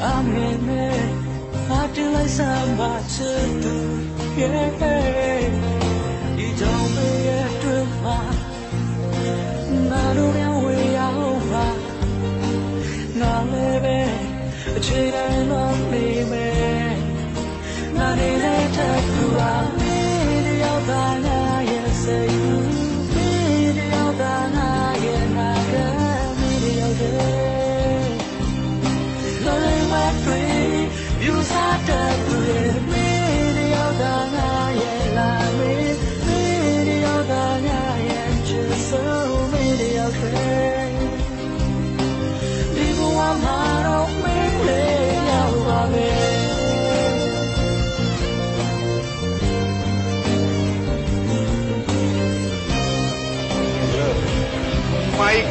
amene atilai samba chutu ye i don't be a to ma na ro ya we ya ho ba na le be a chira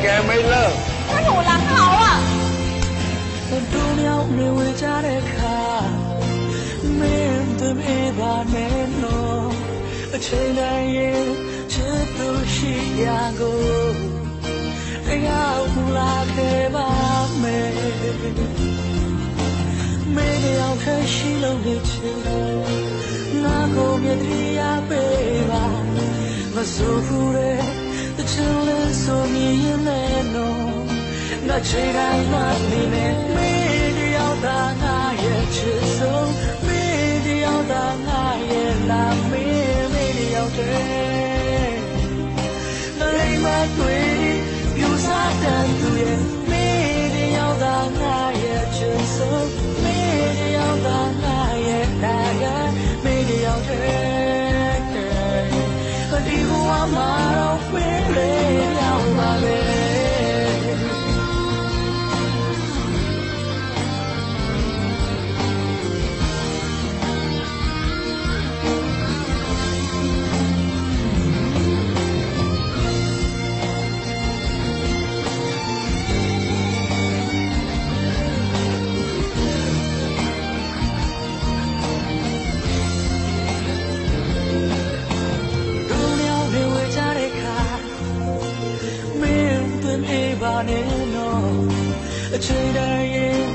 ကယ်မိတ်လို့ဘာလို့လာခေါ့อ่ะသူတို့ရောက်နေဝင်ကြတဲ့ခါမင်းတို့မေးပါနဲ့နော်အချိန်တိုင်းရင်ချစ်သူရှိရကိုတရားမူလာခဲ့ပါမယ်မင်းရောက်ခဲ့ရှိလို့နေချင်ငါကိုမြေတရားပေးပါမစိုးဘူးတဲ့တချင် ဆိုမြင်ရင်လည်းတော့ငါချေတိုင်းမှနေနေမင်းတယောက်သာငါရဲ့ချစ်ဆုံးမင်းတယောက်သာငါရဲ့လာမင်းမင်းတယောက်တည်းလေးမတွေ့ယူစားတဲ့သူရဲ့မင်းတယောက်သာငါရဲ့ချစ်ဆုံးမင်းတယောက်သာငါရဲ့နာကမင်းတယောက်တည်းဒီဘဝမှာတော့ နေတော့အချိန်တိုင်းရင်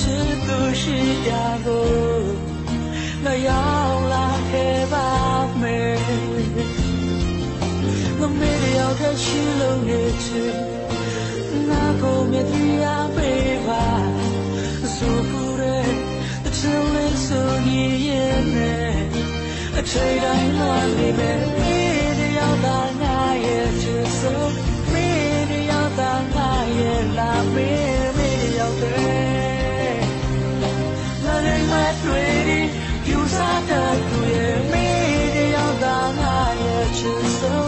ချစ်သူရှိရာကိုမရောက်လာခဲ့ပါမယ်မမေ့ရရောက်ခဲ့ရှိလို့နေချင်ငါကိုမြတ်တရားပေးပါဆိုဖူးတဲ့တချင်လေးဆိုရည်ရဲ့အချိန်တိုင်းလာနေမယ် ye chiso,